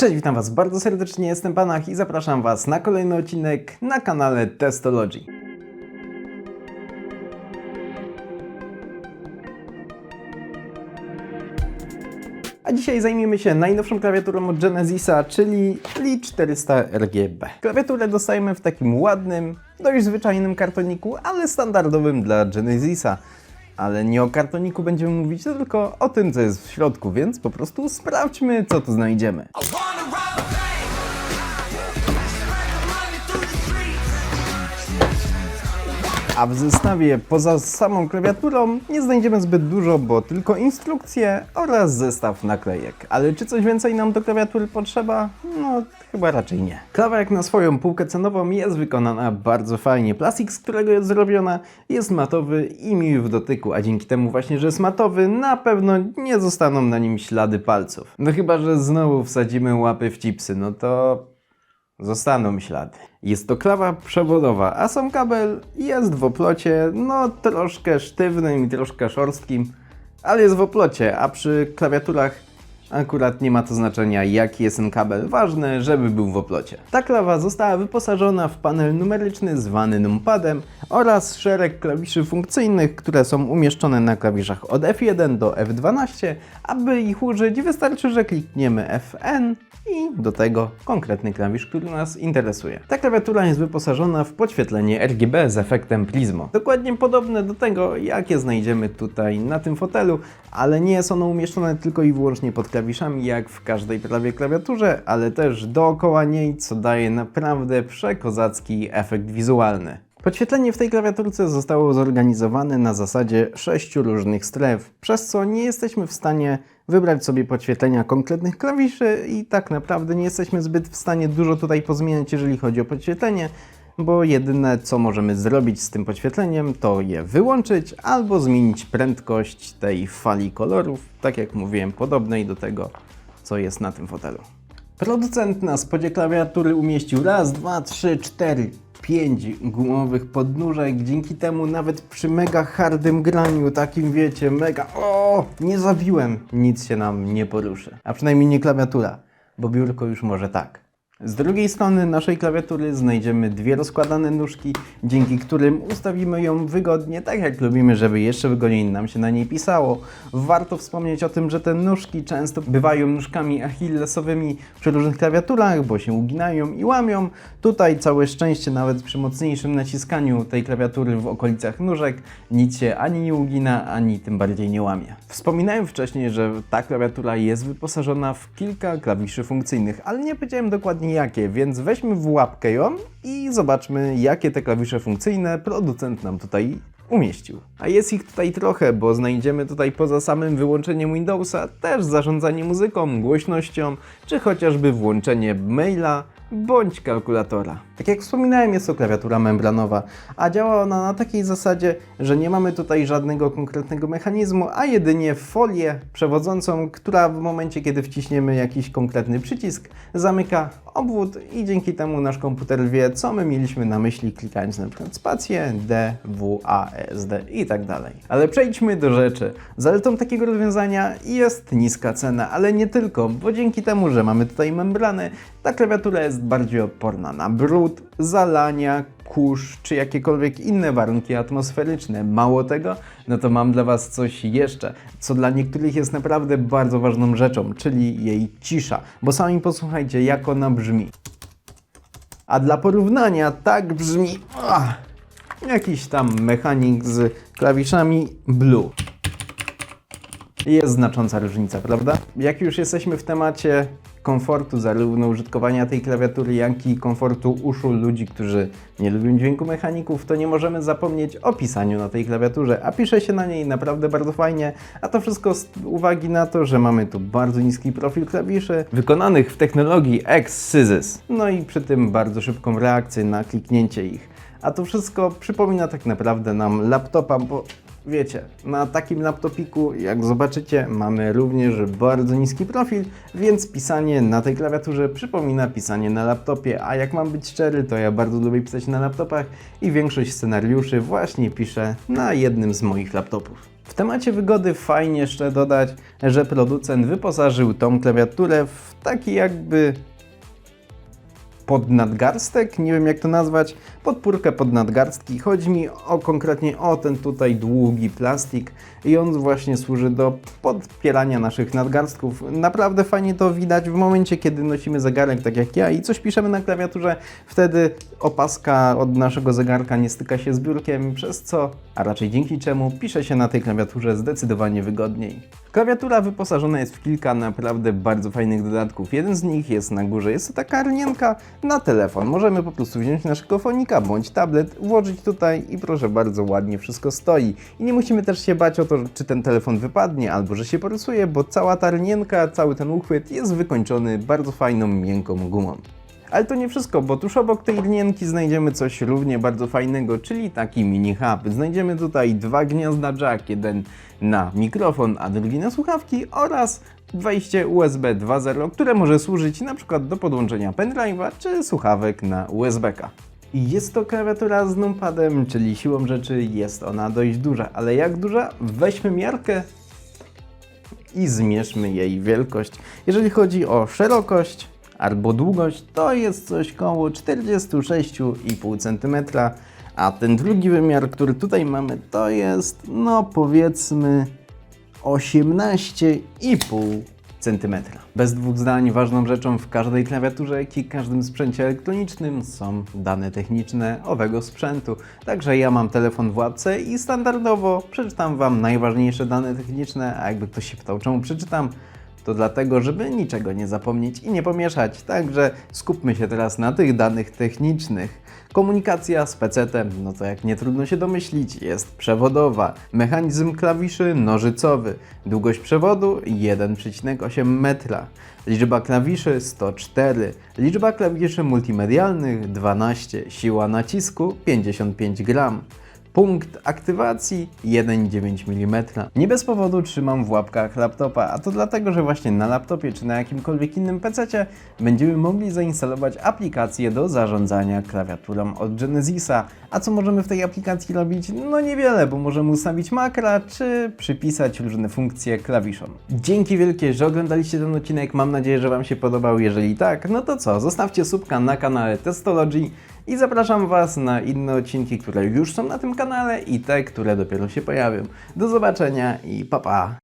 Cześć, witam Was bardzo serdecznie, jestem Panach i zapraszam Was na kolejny odcinek na kanale Testology. A dzisiaj zajmiemy się najnowszą klawiaturą od Genesisa, czyli Li 400 RGB. Klawiaturę dostajemy w takim ładnym, dość zwyczajnym kartoniku, ale standardowym dla Genesisa. Ale nie o kartoniku będziemy mówić, tylko o tym, co jest w środku, więc po prostu sprawdźmy, co tu znajdziemy. A w zestawie poza samą klawiaturą nie znajdziemy zbyt dużo, bo tylko instrukcje oraz zestaw naklejek. Ale czy coś więcej nam do klawiatury potrzeba? No, chyba raczej nie. Klawa jak na swoją półkę cenową jest wykonana bardzo fajnie. Plastik, z którego jest zrobiona, jest matowy i miły w dotyku, a dzięki temu właśnie, że jest matowy, na pewno nie zostaną na nim ślady palców. No chyba, że znowu wsadzimy łapy w chipsy, no to zostaną ślady. Jest to klawa przewodowa, a sam kabel jest w oplocie, no troszkę sztywnym i troszkę szorstkim, ale jest w oplocie, a przy klawiaturach akurat nie ma to znaczenia jaki jest ten kabel, ważne żeby był w oplocie. Ta klawa została wyposażona w panel numeryczny zwany numpadem oraz szereg klawiszy funkcyjnych, które są umieszczone na klawiszach od F1 do F12. Aby ich użyć wystarczy, że klikniemy Fn i do tego konkretny klawisz, który nas interesuje. Ta klawiatura jest wyposażona w podświetlenie RGB z efektem Prismo. Dokładnie podobne do tego, jakie znajdziemy tutaj na tym fotelu, ale nie jest ono umieszczone tylko i wyłącznie pod klawiszami, jak w każdej prawie klawiaturze, ale też dookoła niej, co daje naprawdę przekozacki efekt wizualny. Podświetlenie w tej klawiaturce zostało zorganizowane na zasadzie sześciu różnych stref, przez co nie jesteśmy w stanie wybrać sobie podświetlenia konkretnych klawiszy i tak naprawdę nie jesteśmy zbyt w stanie dużo tutaj pozmieniać, jeżeli chodzi o podświetlenie, bo jedyne co możemy zrobić z tym podświetleniem to je wyłączyć albo zmienić prędkość tej fali kolorów, tak jak mówiłem, podobnej do tego, co jest na tym fotelu. Producent na spodzie klawiatury umieścił raz, dwa, trzy, cztery, pięć gumowych podnóżek. Dzięki temu nawet przy mega hardym graniu, takim wiecie, mega o, nie zabiłem, nic się nam nie poruszy. A przynajmniej nie klawiatura, bo biurko już może tak. Z drugiej strony naszej klawiatury znajdziemy dwie rozkładane nóżki, dzięki którym ustawimy ją wygodnie, tak jak lubimy, żeby jeszcze wygodniej nam się na niej pisało. Warto wspomnieć o tym, że te nóżki często bywają nóżkami achillesowymi przy różnych klawiaturach, bo się uginają i łamią. Tutaj całe szczęście nawet przy mocniejszym naciskaniu tej klawiatury w okolicach nóżek nic się ani nie ugina, ani tym bardziej nie łamie. Wspominałem wcześniej, że ta klawiatura jest wyposażona w kilka klawiszy funkcyjnych, ale nie powiedziałem dokładnie jakie, więc weźmy w łapkę ją i zobaczmy, jakie te klawisze funkcyjne producent nam tutaj umieścił. A jest ich tutaj trochę, bo znajdziemy tutaj poza samym wyłączeniem Windowsa też zarządzanie muzyką, głośnością, czy chociażby włączenie maila bądź kalkulatora. Tak jak wspominałem, jest to klawiatura membranowa, a działa ona na takiej zasadzie, że nie mamy tutaj żadnego konkretnego mechanizmu, a jedynie folię przewodzącą, która w momencie, kiedy wciśniemy jakiś konkretny przycisk, zamyka obwód i dzięki temu nasz komputer wie, co my mieliśmy na myśli, klikając na przykład spację, D, W, A, E, S, D i tak dalej. Ale przejdźmy do rzeczy. Zaletą takiego rozwiązania jest niska cena, ale nie tylko, bo dzięki temu, że mamy tutaj membrany, ta klawiatura jest bardziej odporna na brud, zalania, kurz czy jakiekolwiek inne warunki atmosferyczne. Mało tego, no to mam dla Was coś jeszcze, co dla niektórych jest naprawdę bardzo ważną rzeczą, czyli jej cisza. Bo sami posłuchajcie, jak ona brzmi. A dla porównania, tak brzmi ach, jakiś tam mechanik z klawiszami Blue. Jest znacząca różnica, prawda? Jak już jesteśmy w temacie komfortu zarówno użytkowania tej klawiatury, jak i komfortu uszu ludzi, którzy nie lubią dźwięku mechaników, to nie możemy zapomnieć o pisaniu na tej klawiaturze, a pisze się na niej naprawdę bardzo fajnie, a to wszystko z uwagi na to, że mamy tu bardzo niski profil klawiszy, wykonanych w technologii X-Sysys, no i przy tym bardzo szybką reakcję na kliknięcie ich. A to wszystko przypomina tak naprawdę nam laptopa, bo Wiecie, na takim laptopiku, jak zobaczycie, mamy również bardzo niski profil, więc pisanie na tej klawiaturze przypomina pisanie na laptopie, a jak mam być szczery, to ja bardzo lubię pisać na laptopach i większość scenariuszy właśnie piszę na jednym z moich laptopów. W temacie wygody fajnie jeszcze dodać, że producent wyposażył tą klawiaturę w taki jakby podnadgarstek, nie wiem jak to nazwać, podpórkę pod nadgarstki. Chodzi mi o konkretnie o ten tutaj długi plastik i on właśnie służy do podpierania naszych nadgarstków. Naprawdę fajnie to widać w momencie, kiedy nosimy zegarek tak jak ja i coś piszemy na klawiaturze, wtedy opaska od naszego zegarka nie styka się z biurkiem, przez co, a raczej dzięki czemu, pisze się na tej klawiaturze zdecydowanie wygodniej. Klawiatura wyposażona jest w kilka naprawdę bardzo fajnych dodatków. Jeden z nich jest na górze, jest to taka rnienka na telefon. Możemy po prostu wziąć naszego fonika bądź tablet, włożyć tutaj i proszę bardzo ładnie wszystko stoi. I nie musimy też się bać o to, czy ten telefon wypadnie albo że się porysuje, bo cała ta rnienka, cały ten uchwyt jest wykończony bardzo fajną, miękką gumą. Ale to nie wszystko, bo tuż obok tej linienki znajdziemy coś równie bardzo fajnego, czyli taki mini hub. Znajdziemy tutaj dwa gniazda jack, jeden na mikrofon, a drugi na słuchawki oraz wejście USB 2.0, które może służyć przykład do podłączenia pendrive'a czy słuchawek na USB-ka. I Jest to klawiatura z numpadem, czyli siłą rzeczy jest ona dość duża, ale jak duża? Weźmy miarkę i zmierzmy jej wielkość. Jeżeli chodzi o szerokość albo długość, to jest coś koło 46,5 cm, a ten drugi wymiar, który tutaj mamy, to jest, no powiedzmy, 18,5 cm. Bez dwóch zdań, ważną rzeczą w każdej klawiaturze, jak i każdym sprzęcie elektronicznym są dane techniczne owego sprzętu. Także ja mam telefon w łapce i standardowo przeczytam Wam najważniejsze dane techniczne, a jakby ktoś się pytał, czemu przeczytam, to dlatego, żeby niczego nie zapomnieć i nie pomieszać. Także skupmy się teraz na tych danych technicznych. Komunikacja z PC-tem, no to jak nie trudno się domyślić, jest przewodowa. Mechanizm klawiszy nożycowy. Długość przewodu 1,8 metra. Liczba klawiszy 104. Liczba klawiszy multimedialnych 12. Siła nacisku 55 gram. Punkt aktywacji 1,9 mm. Nie bez powodu trzymam w łapkach laptopa, a to dlatego, że właśnie na laptopie czy na jakimkolwiek innym PC będziemy mogli zainstalować aplikację do zarządzania klawiaturą od Genesisa. A co możemy w tej aplikacji robić? No niewiele, bo możemy ustawić makra czy przypisać różne funkcje klawiszom. Dzięki wielkie, że oglądaliście ten odcinek. Mam nadzieję, że Wam się podobał. Jeżeli tak, no to co? Zostawcie subka na kanale Testology i zapraszam Was na inne odcinki, które już są na tym kanale i te, które dopiero się pojawią. Do zobaczenia i pa pa!